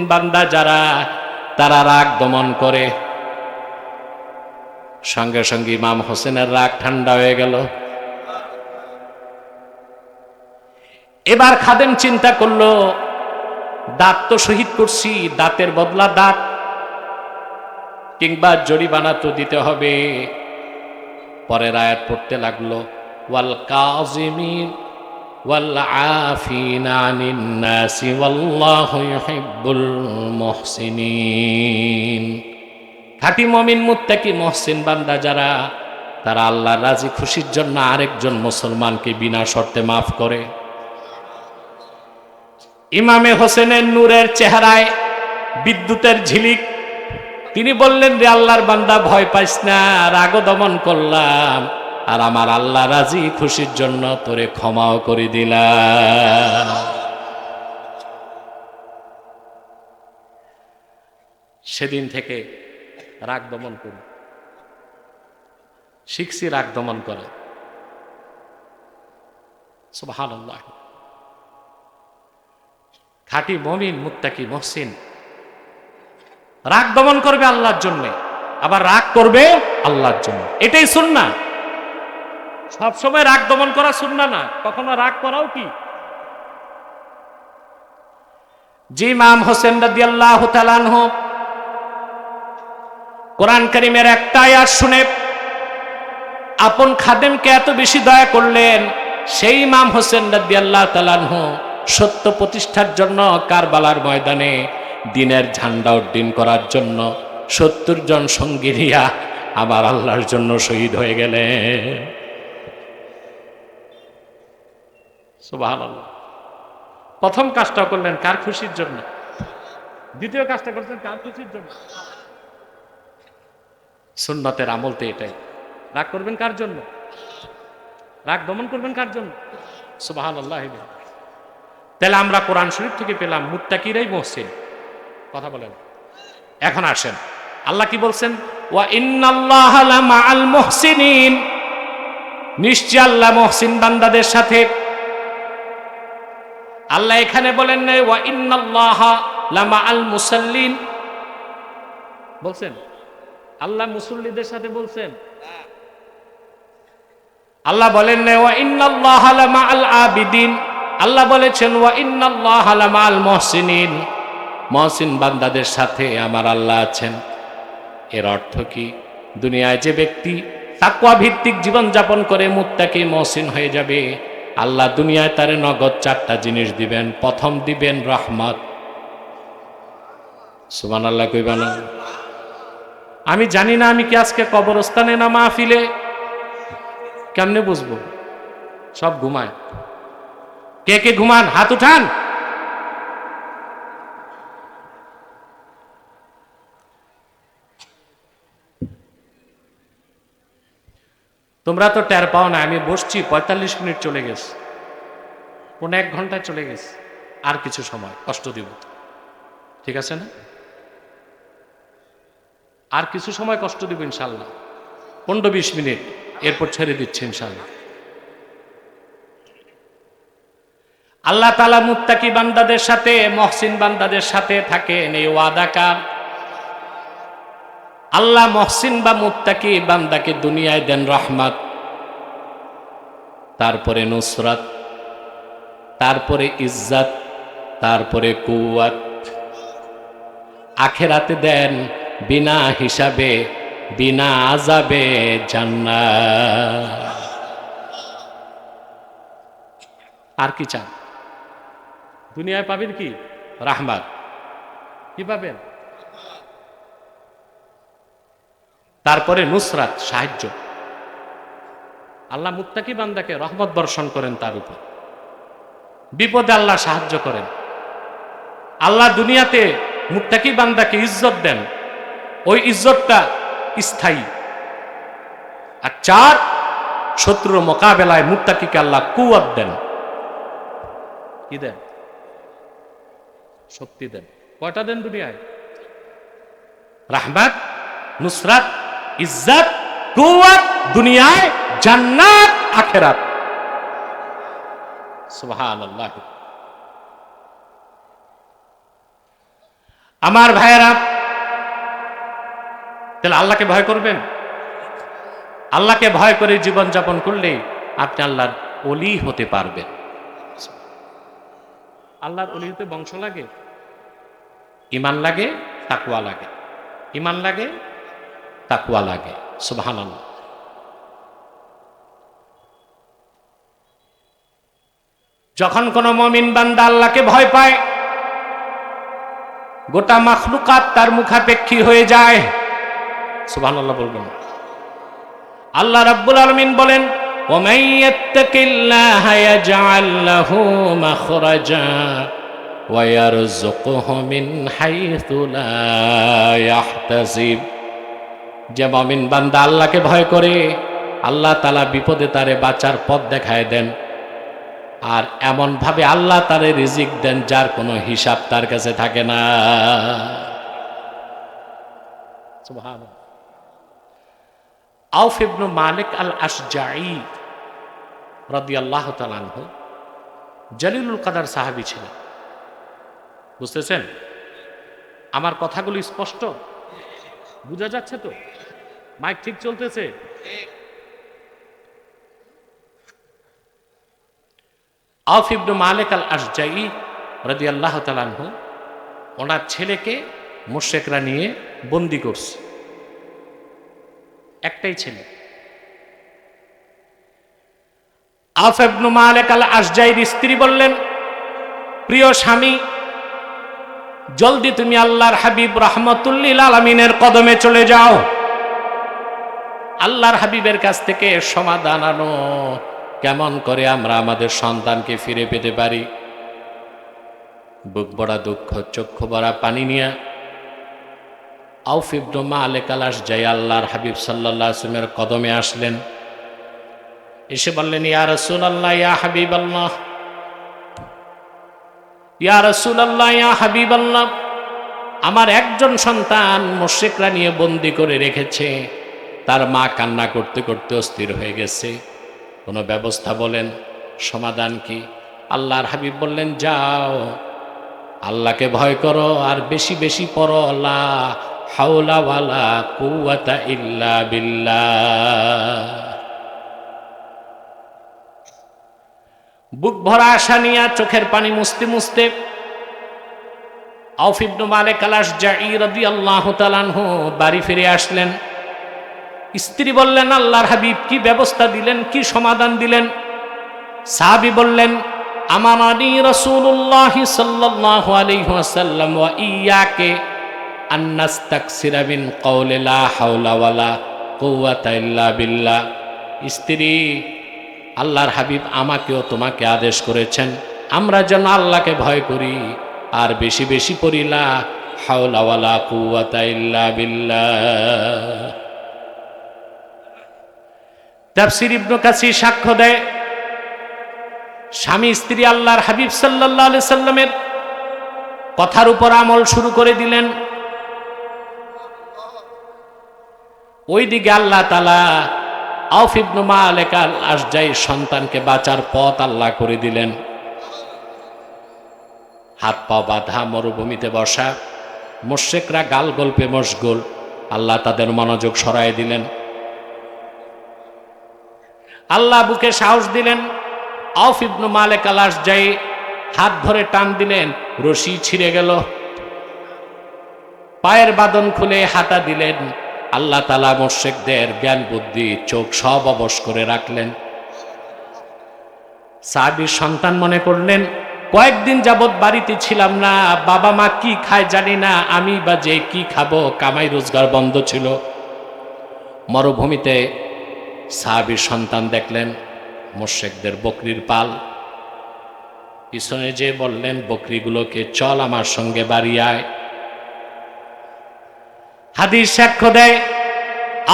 মুমিন বান্দা যারা, তারা রাগ দমন করে। সঙ্গে সঙ্গে ইমাম হোসেনের রাগ ঠান্ডা হয়ে গেল। এবার খাদেম চিন্তা করল, দাঁত তো শহীদ করছি, দাঁতের বদলা দাঁত। কিংবা জরিমানা তো দিতে হবে। পরের আয়াত পড়তে লাগল, ওয়াল কাজিমিন আফিন আনিন নাসি ওয়াল্লাহু ইউহিব্বুল মুহসিনিন। খাঁটি মমিন, মুত্তাকি মহসিন বান্দা যারা, তারা আল্লাহর রাজি খুশির জন্য আরেকজন মুসলমানকে বিনা শর্তে মাফ করে। ইমামে হোসেনের নূরের চেহারায় বিদ্যুতের ঝিলিক। তিনি বললেন, রে আল্লাহর বান্দা, ভয় পাইস না রাগ দমন করলাম। আর আমার আল্লাহ রাজি খুশির জন্য তোরে ক্ষমাও করে দিলাম। সেদিন থেকে রাগ দমন করি। শিখছি রাগ দমন করে। খাঁটি মমিন, মুত্তাকি, মহসিন। রাগ দমন করবে আল্লাহর জন্য, আবার রাগ করবে আল্লাহর জন্য। এটাই সুন্না সবসময় রাগ দমন করা সুন্না না। কখনো রাগ করাও কি? জি মাম হোসেন রাদি আল্লাহ কোরআন করিমের একটাই আর শুনে আপন খাদেমকে এত বেশি দয়া করলেন, সেই ইমাম হোসেন রাদি আল্লাহ তালানহ সত্য প্রতিষ্ঠার জন্য কারবালার ময়দানে দিনের ঝান্ডা উড্ডীন করার জন্য সত্তর জন সঙ্গী আমার আল্লাহর জন্য শহীদ হয়ে গেলে প্রথম কাজটা করলেন কার খুশির জন্য? দ্বিতীয় কাজটা করছেন কার খুশির জন্য? সুন্নতের আমল তো এটাই। রাগ করবেন কার জন্য? রাগ দমন করবেন কার জন্য? সুবাহান আল্লাহ তাহলে আমরা কোরআন শরীফ থেকে পেলাম মুত্তাকিরাই মহসিন। কথা বলেন। এখন আসেন। আল্লাহ কি বলছেন? ওয়া মুহসিনিন। নিশ্চয় আল্লাহ মহসিন বান্দাদের সাথে আল্লাহ এখানে বলেন নাই, ওয়া ইন্নাল্লাহ লামা আল মুসাল্লিন। বলছেন? আল্লাহ মুসল্লিদের সাথে বলছেন? আল্লাহ বলেন নাই, ওয়া ইন্নাল্লাহ লামা আল আবিদিন। আল্লাহ বলেছেন, ওয়া ইন্নাল্লাহ লামা আল মুহসিনিন। মহসিন বান্দাদের সাথে আমার আল্লাহ আছেন। এর অর্থ কি? দুনিয়ায় যে ব্যক্তি তাকুয়া ভিত্তিক জীবন যাপন করে মুত্তাকি মহসিন হয়ে যাবে আল্লাহ দুনিয়ায় তারে নগদ চারটা জিনিস দিবেন। প্রথম দিবেন রহমত। সুমান আল্লাহ কইবা না। আমি জানি না আমি কি আজকে কবরস্থানে না মাহফিলে। কেমনে বুঝব? সব ঘুমায়। কে কে ঘুমান? হাত উঠান। তোমরা তো টের পাও না, আমি বসছি, পঁয়তাল্লিশ মিনিট চলে গেছে। কোন এক ঘন্টায় চলে গেছে। আর কিছু সময়, কষ্ট দিব। ঠিক আছে না? আর কিছু সময় কষ্ট দিব ইনশাল্লাহ। পনেরো বিশ মিনিট, এরপর ছেড়ে দিচ্ছি ইনশাল্লাহ। আল্লাহ তালা মুত্তাকি বান্দাদের সাথে, মহসিন বান্দাদের সাথে থাকেন, এই ওয়াদাকার। আল্লাহ মহসিন বা মুত্তাকি বান্দাকে দুনিয়ায় দেন রহমত। তারপরে নুসরাত, তারপরে ইজ্জাত, তারপরে কুয়াত আখেরাতে দেন বিনা হিসাবে, বিনা আজাবে জান্নাত। আর কি চান? দুনিয়ায় পাবেন কি? রাহমাত। কি পাবেন? তারপরে নুসরাত সাহায্য। আল্লাহ মুত্তাকি বান্দাকে রহমত বর্ষণ করেন তার উপর। বিপদে আল্লাহ সাহায্য করেন। আল্লাহ দুনিয়াতে মুত্তাকি বান্দাকে ইজ্জত দেন। ওই ইজ্জতটা স্থায়ী। আর চার, শত্রুর মোকাবেলায় মুত্তাকিকে আল্লাহ কুয়াত দেন। কি দেন? শক্তি দেন। কয়টা দেন দুনিয়ায়? রাহমাত, নুসরাত ইজ্জত কুয়াত দুনিয়ায় জান্নাত, আখেরাত। সুবহানাল্লাহ। আমার ভাইয়েরা, তাহলে আল্লাহকে ভয় করবেন? আল্লাহকে ভয় করে জীবন যাপন করলে আপনি আল্লাহর অলি হতে পারবেন। আল্লাহর অলি হতে বংশ লাগে। ইমান লাগে তাকুয়া লাগে। ইমান লাগে তাকুয়া লাগে সুবহান যখন কোন মমিন বান্দা আল্লাহকে ভয় পায় গোটা মাখলুকাত তার মুখাপেক্ষী হয়ে যায় সুবহান আল্লাহ বলবেন আল্লাহ রাব্বুল আলমিন বলেন ومن يتق الله يجعل له مخرجا ويرزقه من حيث لا يحتسب যে মমিন বান্দা আল্লাহকে ভয় করে। আল্লাহ তালা বিপদে তারে বাঁচার পথ দেখায় দেন। আর এমন ভাবে আল্লাহ তারে রিজিক দেন যার কোনো হিসাব তার কাছে থাকে না। আউফ ইবনু মালিক আল আসজাই রদি আল্লাহ তালানহ জলিলুল কাদার সাহাবি ছিলেন। বুঝতেছেন? আমার কথাগুলি স্পষ্ট। বোঝা যাচ্ছে তো? মাইক ঠিক চলতেছে? আল রদি আল্লাহ তালানহ ওনার ছেলেকে মুশেকরা নিয়ে বন্দি করছে। একটাই ছেলে। আফ আল স্ত্রী বললেন, প্রিয় স্বামী জলদি তুমি আল্লাহর হাবিব রহমতুল্লিল আলমিনের কদমে চলে যাও। আল্লাহর হাবিবের কাছ থেকে সমাধান আনো। কেমন করে আমরা আমাদের সন্তানকে ফিরে পেতে পারি? বুক বড়া দুঃখ, চক্ষু বড়া পানি নিয়ে। মালিক আল আসজাই আল্লাহর হাবিব সাল্লাল্লাহু আলাইহি ওয়াসাল্লামের কদমে আসলেন। এসে বললেন, ইয়া আল্লাহ ইয়া হাবিবাল্লাহ ইয়া রাসূলুল্লাহ, ইয়া হাবিবাল্লাহ, আমার একজন সন্তান মুশরিকরা নিয়ে বন্দি করে রেখেছে। তার মা কান্না করতে করতে অস্থির হয়ে গেছে। কোনো ব্যবস্থা বলেন? সমাধান কি? আল্লাহর হাবিব বললেন, যাও, আল্লাহকে ভয় করো আর বেশি বেশি পড়ো। লা হাওলা ওয়ালা কুওয়াতা ইল্লা বিল্লাহ। বুক ভরা আশা নিয়া চোখের পানি মুছতে মুছতে আউফ ইবনু মালিক আল আশজাঈ রাদিয়াল্লাহু তাআলাহু বাড়ি ফিরে আসলেন। স্ত্রী বললেন, আল্লাহর হাবিব, কি ব্যবস্থা দিলেন? কি সমাধান দিলেন? সাহাবী বললেন সাল্লাল্লাহু আলাইহি ওয়াসাল্লাম ওয়া ইয়াকে আন্নাস্তাকসিরা মিন কওলি লা হাওলা ওয়ালা কুওয়াতা বিল্লাহ। স্ত্রী আল্লাহর হাবিব আমাকেও তোমাকে আদেশ করেছেন, আমরা যেন আল্লাহকে ভয় করি, আর বেশি বেশি পড়িলা হাওলাওয়ালা ওয়ালা কুওয়াতা ইল্লা বিল্লাহ। তাফসির ইবনু কাসির সাক্ষ্য দেয়, স্বামী স্ত্রী আল্লাহর হাবিব আলাইহি সাল্লামের কথার উপর আমল শুরু করে দিলেন। ওইদিকে আল্লাহ তালা আউফ ইবনু মালিক আসজাই সন্তানকে বাঁচার পথ আল্লাহ করে দিলেন। হাত পা বাঁধা, মরুভূমিতে বসা মোশেকরা গাল গল্পে মশগুল, আল্লাহ তাদের মনোযোগ সরাই দিলেন। আল্লাহ বুকে সাহস দিলেন আউফ ইবনু মালিক আসজাই হাত ধরে টান দিলেন, রশি ছিঁড়ে গেল। পায়ের বাদন খুলে হাতা দিলেন। আল্লাহ তালা মোর্শেকদের জ্ঞান, বুদ্ধি, চোখ সব অবশ করে রাখলেন। সাহাবির সন্তান মনে করলেন, কয়েকদিন যাবৎ বাড়িতে ছিলাম না, বাবা মা কি খায় জানি না, আমি বা যে কি খাব, কামাই রোজগার বন্ধ ছিল। মরুভূমিতে সাহাবির সন্তান দেখলেন মোর্শেকদের বকরির পাল। পিছনে যে বললেন, বকরিগুলোকে চল আমার সঙ্গে বাড়ি আয়। হাদিস সাক্ষ্য দেয়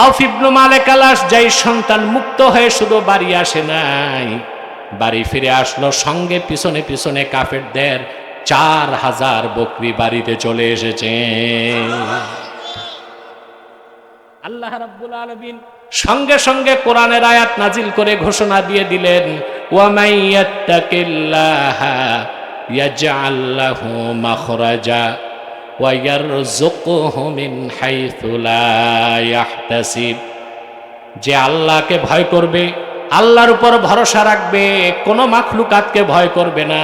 আউফ ইবনু মালিক আলাস যাই সন্তান মুক্ত হয়ে শুধু বাড়ি আসে নাই। বাড়ি ফিরে আসলো, সঙ্গে পিছনে পিছনে কাফেরদের চার হাজার বকরি বাড়িতে চলে এসেছে। আল্লাহ রাব্বুল আলামিন সঙ্গে সঙ্গে কোরআনের আয়াত নাজিল করে ঘোষণা দিয়ে দিলেন ওয়ামাইয়াত্তাকিল্লাহা ইয়াজআল লাহু মাখরাজা। যে আল্লাহকে ভয় করবে, আল্লাহর উপর ভরসা রাখবে, কোনো মাখলুকাতকে ভয় করবে না।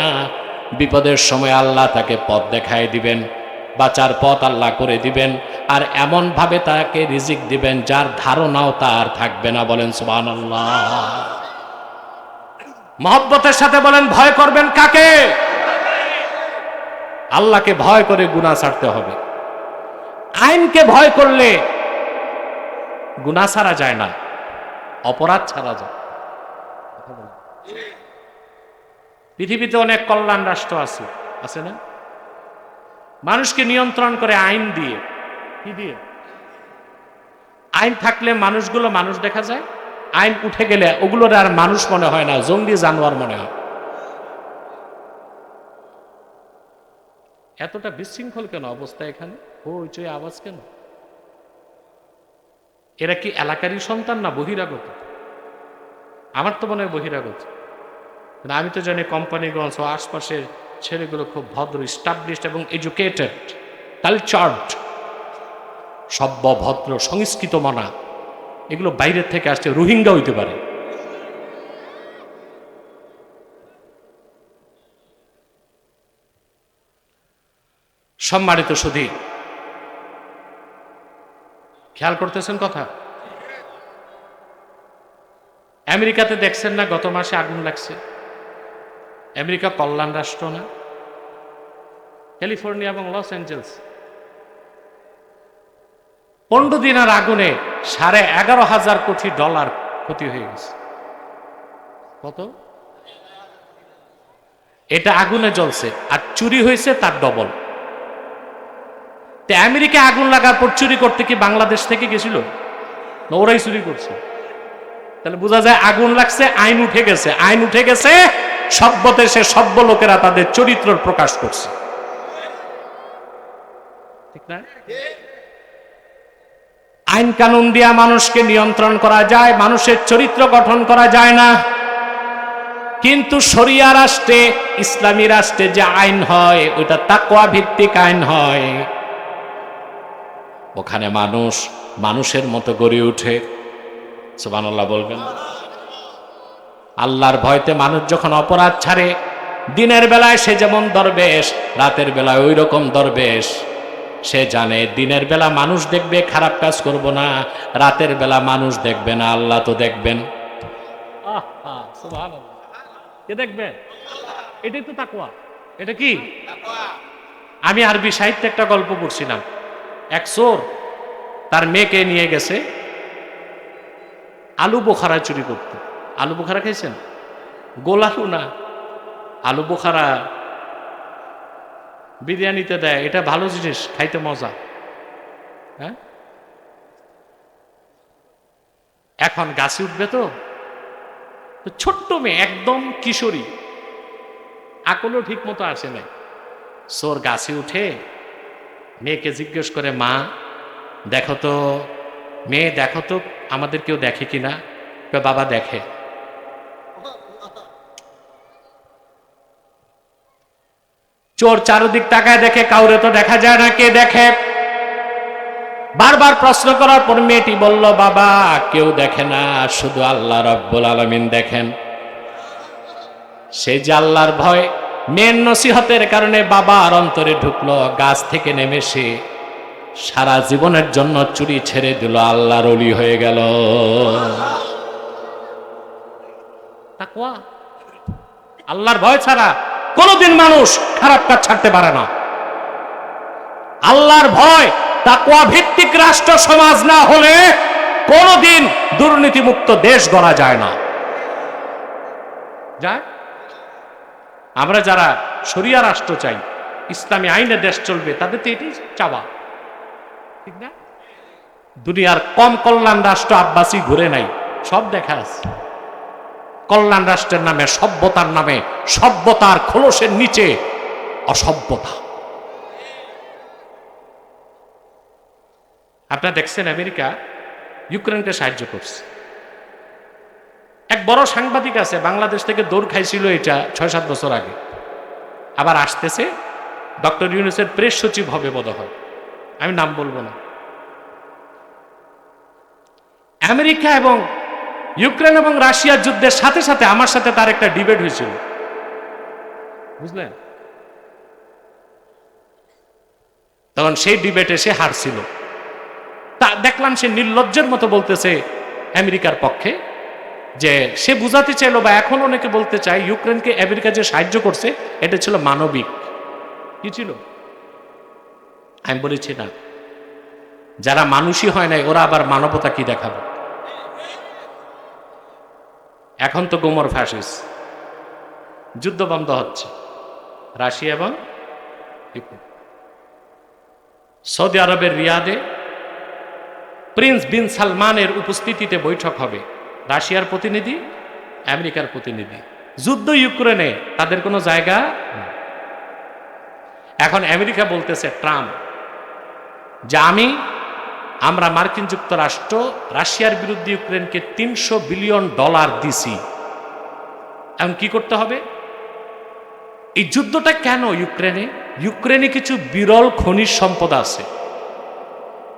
বিপদের সময় আল্লাহ তাকে পথ দেখায় দিবেন, বাঁচার পথ আল্লাহ করে দিবেন, আর এমন ভাবে তাকে রিজিক দিবেন যার ধারণাও তার থাকবে না বলেন সুবান মহব্বতের সাথে বলেন, ভয় করবেন কাকে? আল্লাহকে ভয় করে গুণা ছাড়তে হবে। আইনকে ভয় করলে গুণা ছাড়া যায় না, অপরাধ ছাড়া যায়। পৃথিবীতে অনেক কল্যাণ রাষ্ট্র আছে আছে না? মানুষকে নিয়ন্ত্রণ করে আইন দিয়ে। কি দিয়ে? আইন থাকলে মানুষগুলো মানুষ দেখা যায়, আইন উঠে গেলে ওগুলোর আর মানুষ মনে হয় না জঙ্গি জানোয়ার মনে হয়। এতটা বিশৃঙ্খল কেন অবস্থা এখানে? হইচই আওয়াজ কেন? এরা কি এলাকারই সন্তান না বহিরাগত? আমার তো মনে হয় বহিরাগত। কিন্তু আমি তো জানি কোম্পানিগঞ্জ ও আশপাশের ছেলেগুলো খুব ভদ্র স্টাবলিশড এবং এডুকেটেড কালচার্ড সভ্য ভদ্র সংস্কৃত মানা এগুলো বাইরের থেকে আসছে, রোহিঙ্গা হইতে পারে। সম্মানিত সুধী। খেয়াল করতেছেন কথা? আমেরিকাতে দেখছেন না, গত মাসে আগুন লাগছে। আমেরিকা কল্যাণ রাষ্ট্র না, ক্যালিফোর্নিয়া এবং লস অ্যাঞ্জেলস। পনেরো দিনের আগুনে সাড়ে এগারো হাজার কোটি ডলার ক্ষতি হয়ে গেছে। কত? এটা আগুনে জ্বলছে, আর চুরি হয়েছে তার ডবল। তে আমেরিকা আগুন লাগার পর চুরি করতে কি বাংলাদেশ থেকে গেছিল? না, ওরাই চুরি করছে। তাহলে বোঝা যায় আগুন লাগছে, আইন উঠে গেছে। আইন উঠে গেছে সভ্য দেশে সভ্য লোকেরা তাদের চরিত্র প্রকাশ করছে। ঠিক না? আইন কানুন দিয়া মানুষকে নিয়ন্ত্রণ করা যায়, মানুষের চরিত্র গঠন করা যায় না। কিন্তু শরিয়া রাষ্ট্রে, ইসলামী রাষ্ট্রে যে আইন হয়, ওইটা তাকোয়া ভিত্তিক আইন হয়। ওখানে মানুষ মানুষের মতো গড়ে উঠে। সুবহানাল্লাহ বলবেন। আল্লাহর ভয়তে মানুষ যখন অপরাধ ছাড়ে দিনের বেলায় সে যেমন দরবেশ রাতের বেলায় ওই রকম দরবেশ। সে জানে দিনের বেলা মানুষ দেখবে খারাপ কাজ করব না রাতের বেলা মানুষ দেখবে না আল্লাহ তো দেখবেন। কে দেখবে? এটাই তো তাকুয়া এটা কি? আমি আরবি সাহিত্যে একটা গল্প পড়ছিলাম। এক চোর তার মেয়েকে নিয়ে গেছে আলু বোখারা চুরি করতে। আলু বোখারা খেয়েছেন গোল আলু না। আলু বোখারা বিরিয়ানিতে দেয়, এটা ভালো জিনিস, খাইতে মজা। হ্যাঁ? এখন গাছে উঠবে তো? ছোট্ট মেয়ে, একদম কিশোরী। আকলও ঠিক মতো আসে নাই। সোর গাছে উঠে মেয়েকে জিজ্ঞেস করে মা দেখো তো মেয়ে দেখো তো আমাদের কেউ দেখে কিনা কয়, বাবা দেখে। চোর চারদিক তাকায় দেখে কাউরে তো দেখা যায় না কে দেখে? বারবার প্রশ্ন করার পর মেয়েটি বলল বাবা কেউ দেখে না শুধু আল্লাহ রব্বুল আলমিন দেখেন। সেই যে আল্লাহর ভয় মেয়ের নসিহতের কারণে বাবার অন্তরে ঢুকলো, গাছ থেকে নেমে সে সারা জীবনের জন্য চুরি ছেড়ে দিল, আল্লাহর অলি হয়ে গেল। আল্লাহর ভয় ছাড়া কোনোদিন মানুষ খারাপ কাজ ছাড়তে পারে না। আল্লাহর ভয় তাকুয়া ভিত্তিক রাষ্ট্র সমাজ না হলে কোনোদিন দুর্নীতিমুক্ত দেশ গড়া যায় না। যায়? আমরা যারা সরিয়া রাষ্ট্র চাই, ইসলামী আইনে দেশ চলবে, তাদের তো এটাই চাওয়া। ঠিক না? দুনিয়ার কম কল্যাণ রাষ্ট্র আব্বাসি ঘুরে নাই, সব দেখা আছে। কল্যাণ রাষ্ট্রের নামে, সভ্যতার নামে, সভ্যতার খোলসের নিচে অসভ্যতা। আপনারা দেখছেন আমেরিকা ইউক্রেনকে সাহায্য করছে। এক বড় সাংবাদিক আছে, বাংলাদেশ থেকে দৌড় খাইছিল এটা ছয় সাত বছর আগে। আবার আসতেছে, ডক্টর ইউনুসের প্রেস সচিব হবে বোধ হয় আমি নাম বলব না। আমেরিকা এবং ইউক্রেন এবং রাশিয়ার যুদ্ধের সাথে সাথে আমার সাথে তার একটা ডিবেট হয়েছিল। বুঝলেন? তখন সেই ডিবেটে সে হারছিল। তা দেখলাম সে নির্লজ্জের মতো বলতেছে, আমেরিকার পক্ষে যে সে বুঝাতে চাইলো বা এখন অনেকে বলতে চায়, ইউক্রেনকে আমেরিকা যে সাহায্য করছে, এটা ছিল মানবিক। কি ছিল? আমি বলেছি না। যারা মানুষই হয় নাই, ওরা আবার মানবতা কি দেখাবে? এখন তো গোমর ফ্যাসিস যুদ্ধ বন্ধ হচ্ছে। রাশিয়া এবং সৌদি আরবের রিয়াদে প্রিন্স বিন সালমানের উপস্থিতিতে বৈঠক হবে। রাশিয়ার প্রতিনিধি, আমেরিকার প্রতিনিধি। যুদ্ধ ইউক্রেনে তাদের কোনো জায়গা এখন আমেরিকা বলতেছে, ট্রাম্প, যে আমি, আমরা মার্কিন যুক্তরাষ্ট্র, রাশিয়ার বিরুদ্ধে ইউক্রেনকে তিনশো বিলিয়ন ডলার দিছি। এখন কি করতে হবে? এই যুদ্ধটা কেন ইউক্রেনে? ইউক্রেনে কিছু বিরল খনিজ সম্পদ আছে।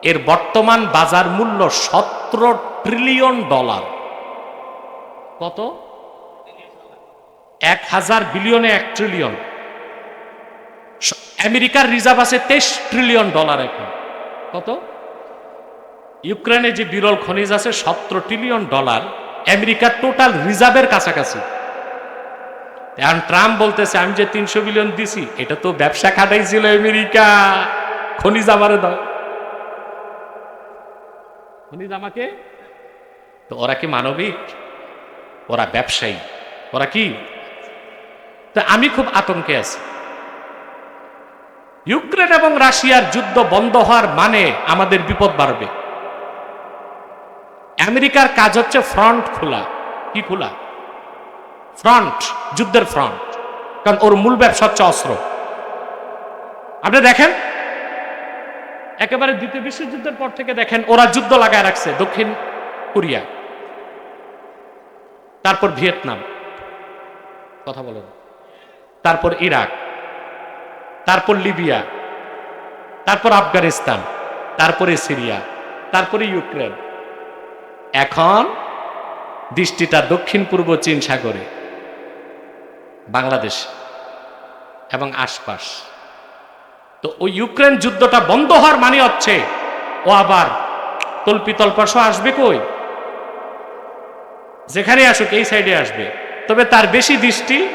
এর বর্তমান বাজার মূল্য সতেরো ট্রিলিয়ন ডলার। কত? এক হাজার বিলিয়নে এক ট্রিলিয়ন আমেরিকার রিজার্ভ আছে তেইশ ট্রিলিয়ন ডলার এখন। কত? ইউক্রেনে যে বিরল খনিজ আছে, সতেরো ট্রিলিয়ন ডলার আমেরিকার টোটাল রিজার্ভের কাছাকাছি। এখন ট্রাম্প বলতেছে, আমি যে তিনশো বিলিয়ন দিছি, এটা তো ব্যবসা খাটাইছিল আমেরিকা। খনিজ আমারে দাও। খনিজ আমাকে? তো ওরা কি মানবিক? ওরা ব্যবসায়ী। ওরা কি? তা আমি খুব আতঙ্কে আছি। ইউক্রেন এবং রাশিয়ার যুদ্ধ বন্ধ হওয়ার মানে আমাদের বিপদ বাড়বে। আমেরিকার কাজ হচ্ছে ফ্রন্ট খোলা। কি খোলা? ফ্রন্ট, যুদ্ধের ফ্রন্ট। কারণ ওর মূল ব্যবসা হচ্ছে অস্ত্র। আপনি দেখেন? একেবারে দ্বিতীয় বিশ্বযুদ্ধের পর থেকে দেখেন ওরা যুদ্ধ লাগায় রাখছে দক্ষিণ কোরিয়া। তারপর ভিয়েতনাম। কথা বলেন তারপর ইরাক। তারপর লিবিয়া। তারপর আফগানিস্তান। তারপরে সিরিয়া। তারপরে ইউক্রেন। এখন দৃষ্টিটা দক্ষিণ পূর্ব চীন সাগরে। বাংলাদেশ এবং আশপাশ। তো ওই ইউক্রেন যুদ্ধটা বন্ধ হওয়ার মানে হচ্ছে, ও আবার তল্পি তল্পাশও আসবে কই? যেখানে আসুক, এই সাইডে আসবে। তবে তার বেশি দৃষ্টি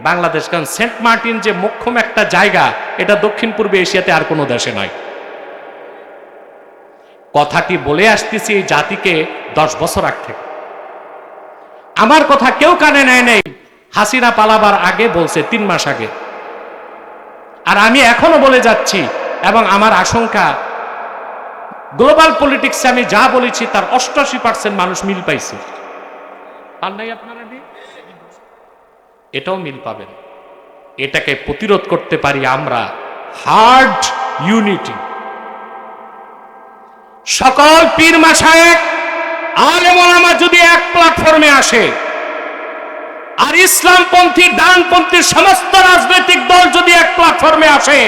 বাংলাদেশ, কারণ সেন্ট মার্টিন যে মোক্ষম একটা জায়গা, এটা দক্ষিণ পূর্বে এশিয়াতে আর কোনো দেশে নয়। কথাটি বলে আসতেছি এই জাতিকে দশ বছর আগ থেকে। আমার কথা কেউ কানে নেয় নেই। হাসিনা পালাবার আগে বলছে, তিন মাস আগে। আর আমি এখনও বলে যাচ্ছি, এবং আমার আশঙ্কা, গ্লোবাল পলিটিক্সে আমি যা বলেছি, তার অষ্টাশি পার্সেন্ট মানুষ মিল পাইছে। পান নাই আপনারা নি? এটাও মিল পাবেন। এটাকে প্রতিরোধ করতে পারি আমরা। হার্ড ইউনিটি সকল পীর মাসায়েক আলেম ওলামা যদি এক প্ল্যাটফর্মে আসে, আর ইসলামপন্থী ডানপন্থী সমস্ত রাজনৈতিক দল যদি এক প্ল্যাটফর্মে আসে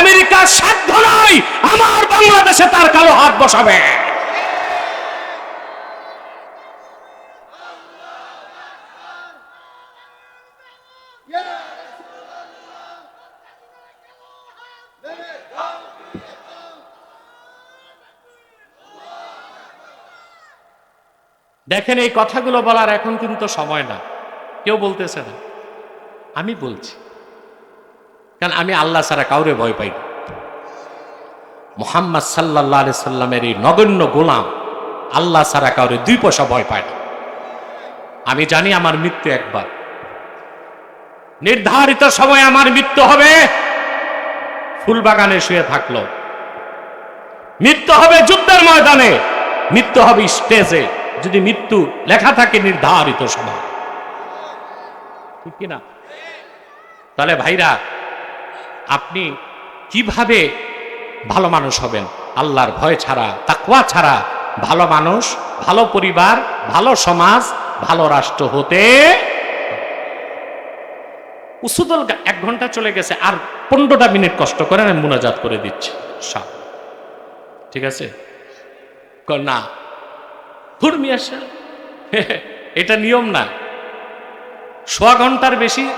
আমেরিকার সাধ্য নয়, আমার বাংলাদেশে তার কালো হাত বসাবে। দেখেন, এই কথাগুলো বলার এখন কিন্তু সময় না। কেউ বলতেছে না। আমি বলছি। কারণ আমি আল্লাহ ছাড়া কাউরে ভয় পাই মোহাম্মদ সাল্লাহ আলি সাল্লামের এই নগণ্য গোলাম আল্লাহ ছাড়া কাউরে দুই পয়সা ভয় পায় না। আমি জানি আমার মৃত্যু একবার। নির্ধারিত সময় আমার মৃত্যু হবে। ফুলবাগানে শুয়ে থাকল। মৃত্যু হবে যুদ্ধের ময়দানে। মৃত্যু হবে স্টেজে। যদি মৃত্যু লেখা থাকে নির্ধারিত সময় ঠিক কিনা? তাহলে ভাইরা, আপনি কীভাবে ভালো মানুষ হবেন? আল্লাহর ভয় ছাড়া, তাকওয়া ছাড়া ভালো মানুষ, ভালো পরিবার, ভালো সমাজ, ভালো রাষ্ট্র হতে উসুদল এক ঘণ্টা চলে গেছে, আর পনেরোটা মিনিট কষ্ট করে আমি মুনাজাত করে দিচ্ছি। ঠিক আছে? না ধর্মী আসে। এটা নিয়ম না। সোয়া ঘণ্টার বেশি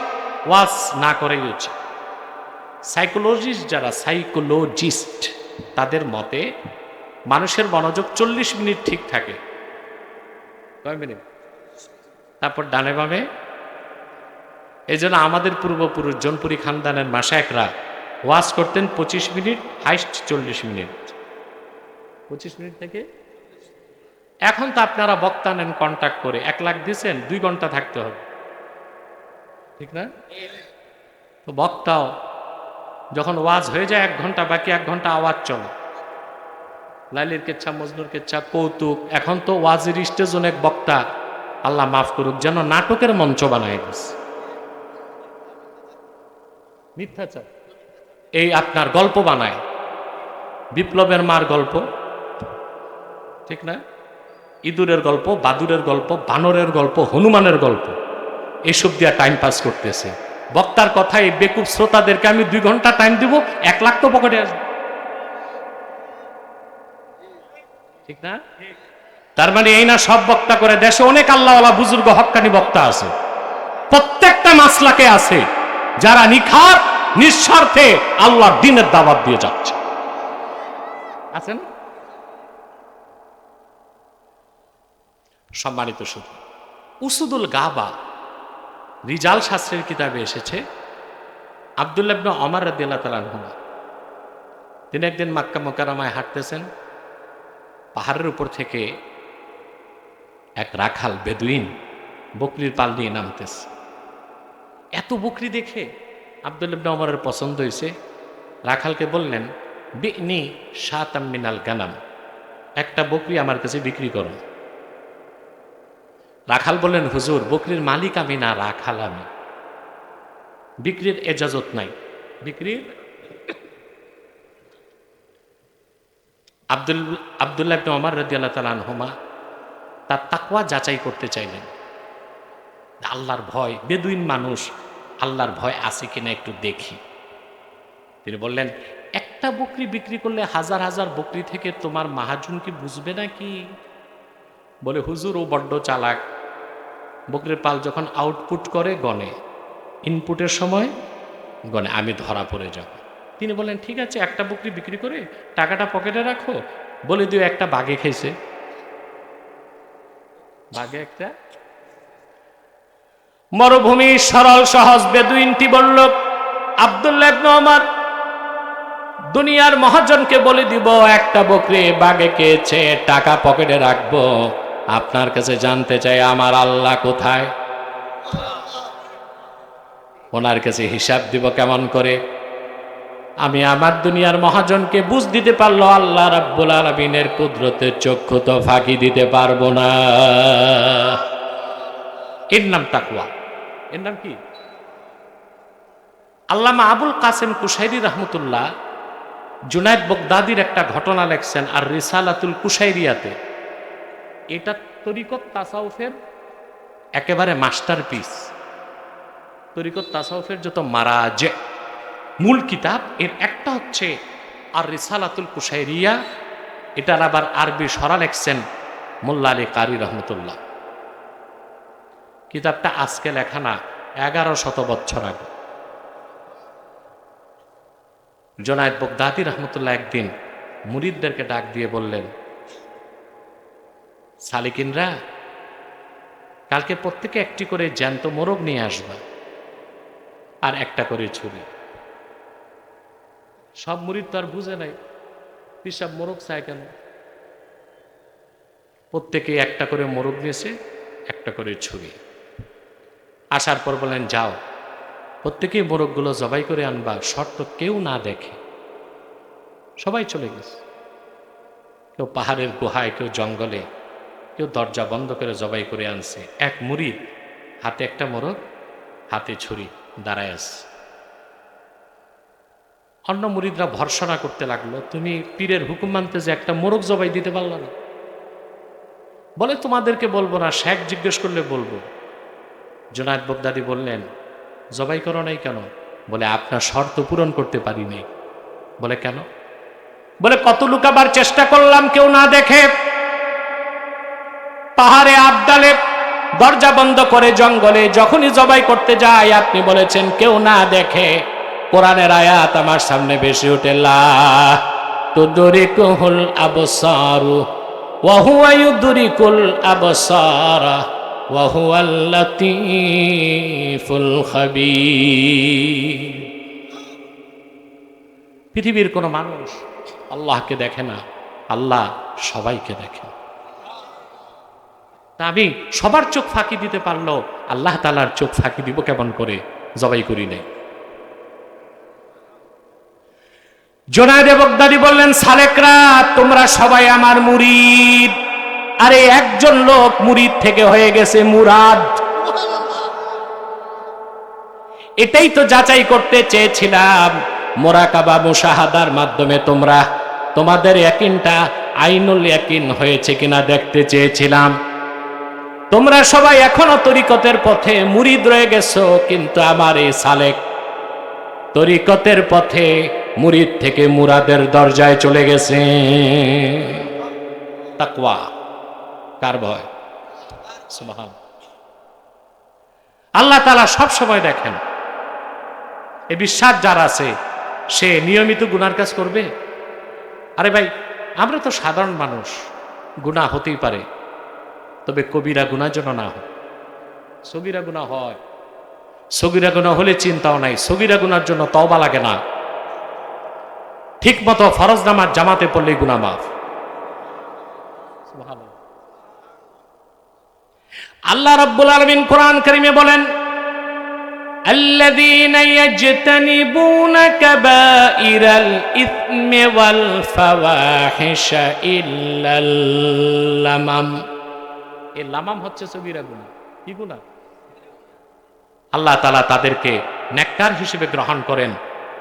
ওয়াজ না করাই উচিত। সাইকোলজিস্ট যারা, সাইকোলজিস্ট, তাদের মতে মানুষের মনোযোগ চল্লিশ মিনিট ঠিক থাকে। কয় মিনিট? তারপর ডানে বামে এই জন্য আমাদের পূর্বপুরুষ জনপুরি খানদানের মাসায়করা ওয়াজ করতেন পঁচিশ মিনিট, হাইস্ট চল্লিশ মিনিট। পঁচিশ মিনিট থেকে এখন তো আপনারা বক্তা নেন কন্ট্যাক্ট করে। এক লাখ দিয়েছেন দুই ঘণ্টা থাকতে হবে। ঠিক না? তো বক্তাও, যখন ওয়াজ হয়ে যায়, এক ঘণ্টা বাকি, এক ঘণ্টা আওয়াজ চলে। লালির কেচ্ছা, মজনুর কেচ্ছা, কৌতুক, এখন তো ওয়াজের স্টেজ অনেক বক্তা। আল্লাহ মাফ করুক, যেন নাটকের মঞ্চ বানাই দিচ্ছে মিথ্যাচার। এই আপনার গল্প বানায়। বিপ্লবের মার গল্প। ঠিক না? ইঁদুরের গল্প, বাদুরের গল্প, বানরের গল্প, হনুমানের গল্প। এসব দিয়া টাইম পাস করতেছে। বক্তার কথায় বেকুব শ্রোতাদেরকে আমি দুই ঘণ্টা টাইম দিব, এক লাখ তো পকেটে আসবে। ঠিক না? তার মানে এই না সব বক্তা করে দেশে অনেক আল্লাহওয়ালা বুজুর্গ হক্কানি বক্তা আছে। প্রত্যেকটা মাসলাকে আছে, যারা নিখার, নিঃস্বার্থে আল্লাহর দিনের দাবাত দিয়ে যাচ্ছে। আছেন সম্মানিত শুধু। উসুদুল গাবা রিজাল শাস্ত্রের কিতাবে এসেছে আবদুল্লাবন অমর রদিল্লা তালানহুমা তিনি একদিন মাক্কা মোকারামায় হাঁটতেছেন, পাহাড়ের উপর থেকে এক রাখাল বেদুইন বকরির পাল নিয়ে নামতেছে। এত বকরি দেখে আবদুল্লাবন অমরের পছন্দ হয়েছে। রাখালকে বললেন, বিনি সাতাম মিনাল গানাম, একটা বকরি আমার কাছে বিক্রি করো। রাখাল বললেন, হুজুর, বকরির মালিক আমি না, রাখাল আমি। বিক্রির এজাজত নাই। বিক্রির? আব্দুল, আবদুল্লাহ ইবনে ওমর রাদিয়াল্লাহু তাআলা আনহুমা তার তাকওয়া যাচাই করতে চাইলেন। আল্লাহর ভয়, বেদুইন মানুষ, আল্লাহর ভয় আছে কিনা একটু দেখি। তিনি বললেন, একটা বকরি বিক্রি করলে হাজার হাজার বকরি থেকে তোমার মাহাজুন কি বুঝবে নাকি? বলে, হুজুর, ও বড্ড চালাক। বকরির পাল যখন আউটপুট করে, গনে। ইনপুটের সময় গনে, আমি ধরা পড়ে যাব। তিনি বলেন ঠিক আছে, একটা বকরি বিক্রি করে টাকাটা পকেটে রাখো। বলে দিও, একটা বাঘে খেয়েছে। বাঘে একটা? মরুভূমি সরল, সহজ বেদুইনটি বলল আবদুল্লাহ ওমর দুনিয়ার মহাজনকে বলে দিব, একটা বকরি বাগে খেয়েছে, টাকা পকেটে রাখব। আপনার কাছে জানতে চাই, আমার আল্লাহ কোথায়? ওনার কাছে হিসাব দিব কেমন করে? আমি আমার দুনিয়ার মহাজনকে বুঝ দিতে পারল, আল্লাহ রাব্বুল আলমিনের কুদরতের চক্ষু তো ফাঁকি দিতে পারব না। এর নাম তাকুয়া এর নাম কি? আল্লামা আবুল কাসেম কুশাইরি রহমতুল্লাহ জুনায়দ বগদাদির একটা ঘটনা লেখছেন, আর রিসালাতুল কুশাইরিয়াতে। এটা তরিকত তাসাউফের একেবারে মাস্টার পিস তরিকত তাসাউফের যত মারাজে। মূল কিতাব এর একটা হচ্ছে আর রিসালাতুল কুশাইরিয়া। এটার আবার আরবি সরা লেখছেন মোল্লা আলী কারি রহমতুল্লাহ। কিতাবটা আজকে লেখা না, এগারো শত বছর আগে। জনায়দ বগদাদি রহমতুল্লাহ একদিন মুরিদদেরকে ডাক দিয়ে বললেন সালিকিনরা, কালকে প্রত্যেকে একটি করে জ্যান্ত মোরগ নিয়ে আসবা আর একটা করে ছুরি। সব মুরিদ তো আর বুঝে নাই পিসাব মোরগ চায় কেন? প্রত্যেকে একটা করে মোরগ নিয়েছে, একটা করে ছুরি। আসার পর বলেন যাও, প্রত্যেকেই মোরগগুলো জবাই করে আনবা, শর্ত কেউ না দেখে। সবাই চলে গেছে। কেউ পাহাড়ের গুহায়, কেউ জঙ্গলে কেউ দরজা বন্ধ করে জবাই করে আনছে। এক মুড়িদ হাতে একটা মোরগ, হাতে ছুরি, দাঁড়ায় আছে। অন্য মুরিদরা ভর্সনা করতে লাগল, তুমি পীরের হুকুম মানতে যে একটা মোরগ জবাই দিতে পারল না? বলে তোমাদেরকে বলব না, শেখ জিজ্ঞেস করলে বলব। জোনায়দ বগদাদি বললেন, জবাই করো নাই কেন? বলে, আপনার শর্ত পূরণ করতে পারি নাই। বলে, কেন? বলে, কত লুকাবার চেষ্টা করলাম, কেউ না দেখে পাহাড়ে আবদালে দরজা বন্ধ করে জঙ্গলে যখনই জবাই করতে যাই আপনি বলেছেন, কেউ না দেখে। কোরআনের আয়াত আমার সামনে বেশি উঠে তুদরিকুল আবসারু ওয়া হুয়া ইউদরিকুল আবসারা হুয়াল লাতীফুল খাবীর। পৃথিবীর কোনো মানুষ আল্লাহকে দেখে না, আল্লাহ সবাইকে দেখে। তা আমি সবার চোখ ফাঁকি দিতে পারল আল্লাহ তালার চোখ ফাঁকি দিব কেমন করে? জবাই করি নাই। জোনায়দে বগদাদি বললেন, সালেকরা, তোমরা সবাই আমার মুরিদ। আরে একজন লোক মুরিদ থেকে হয়ে গেছে মুরাদ। এটাই তো যাচাই করতে চেয়েছিলাম। মোরাকাবা মুশাহাদার মাধ্যমে তোমরা তোমাদের একিনটা আইনুল একিন হয়েছে কিনা দেখতে চেয়েছিলাম। তোমরা সবাই এখনও তরিকতের পথে মুরিদ রয়ে গেছো, কিন্তু আমার এই সালেক তরিকতের পথে মুরিদ থেকে মুরাদের দরজায় চলে গেছে। তাকওয়া, কার ভয়? আল্লাহ তালা সব সময় দেখেন। এ বিশ্বাস যার আছে, সে নিয়মিত গুনার কাজ করবে? আরে ভাই, আমরা তো সাধারণ মানুষ গুণা হতেই পারে। তবে কবিরা গুণা যেন না হয় সগিরা গুণা হয় সগিরা গুণা হলে চিন্তাও নাই সগিরা গুনার জন্য তওবা লাগে না ঠিক মতো ফরজ নামাজ জামাতে পড়লেই গুণা মাফ আল্লাহ রাব্বুল আলামিন কোরআন কারিমে বলেন الذين يجتنبون كبائر الإثم والفواحش إلا اللمم এই লামাম হচ্ছে সগিরা গুণা কি গুণা? আল্লাহ তালা তাদেরকে নেককার হিসেবে গ্রহণ করেন।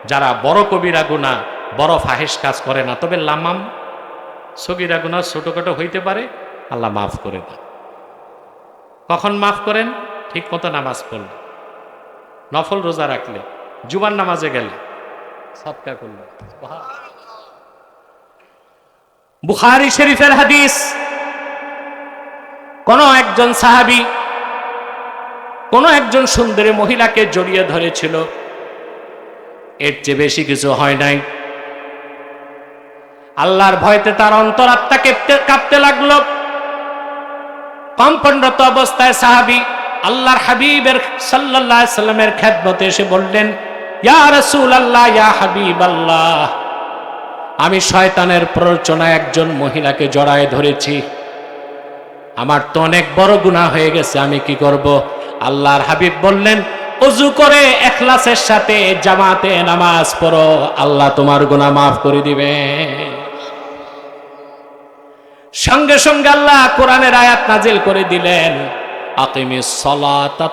যারা বড় কবিরা গুণা বড় ফাহেস কাজ করে না তবে লামাম সগিরা গুণা ছোটখাটো হইতে পারে। আল্লাহ মাফ করে দেন। কখন মাফ করেন? ঠিক মতো নামাজ পড়লে। নফল রোজা রাখলে। জুবান নামাজে গেলে। সৎকার করলে। বুখারি শরীফের হাদিস। কোন একজন সাহাবি, কোন একজন সুন্দরী মহিলাকে জড়িয়ে ধরেছিল। এর চেয়ে বেশি কিছু হয় নাই। আল্লাহর ভয়তে তার অন্তরাত্মা কেঁপতে কাঁপতে লাগল। কম্পনরত অবস্থায় সাহাবি আল্লাহর হাবিবের আলাইহি সাল্লামের খেদমতে এসে বললেন, ইয়া ইয়া হাবিব আল্লাহ আমি শয়তানের প্ররোচনায় একজন মহিলাকে জড়ায় ধরেছি। আমার তো অনেক বড় গুনাহ হয়ে গেছে, আমি কি করব? আল্লাহর হাবিব বললেন অজু করে এখলাসের সাথে জামাতে নামাজ পড়ো, আল্লাহ তোমার গুনাহ মাফ করে দিবে। সঙ্গে সঙ্গে আল্লাহ কোরআনের আয়াত নাজিল করে দিলেন, আকিমিস সালাতা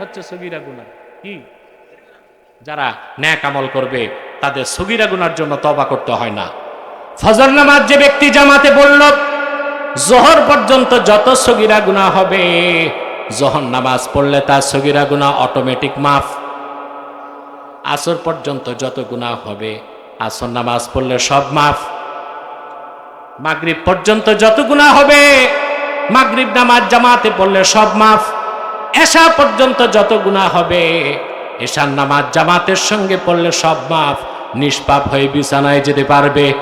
হচ্ছে কি? যারা ন্যাক আমল করবে, তাদের সগীরা গুনার জন্য তবা করতে হয় না। ফজর নামাজ যে ব্যক্তি জামাতে বলল, জোহর পর্যন্ত যত সগিরা গুনাহ হবে, জহর নামাজ পড়লে তার সগিরা গুনাহ অটোমেটিক মাফ আসর পর্যন্ত যত গুনাহ হবে, আসর নামাজ পড়লে সব মাফ মাগরিব পর্যন্ত যত গুনাহ হবে, মাগরিব নামাজ জামাতে পড়লে সব মাফ এশা পর্যন্ত যত গুণা হবে, এশার নামাজ জামাতের সঙ্গে পড়লে সব মাফ, নিষ্পাপ হয়ে বিছানায় যেতে পারবে।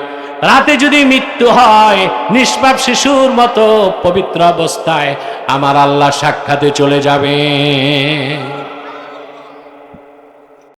রাতে যদি মৃত্যু হয়, নিষ্পাপ শিশুর মতো পবিত্র অবস্থায় আমার আল্লাহ সাক্ষাতে চলে যাবে।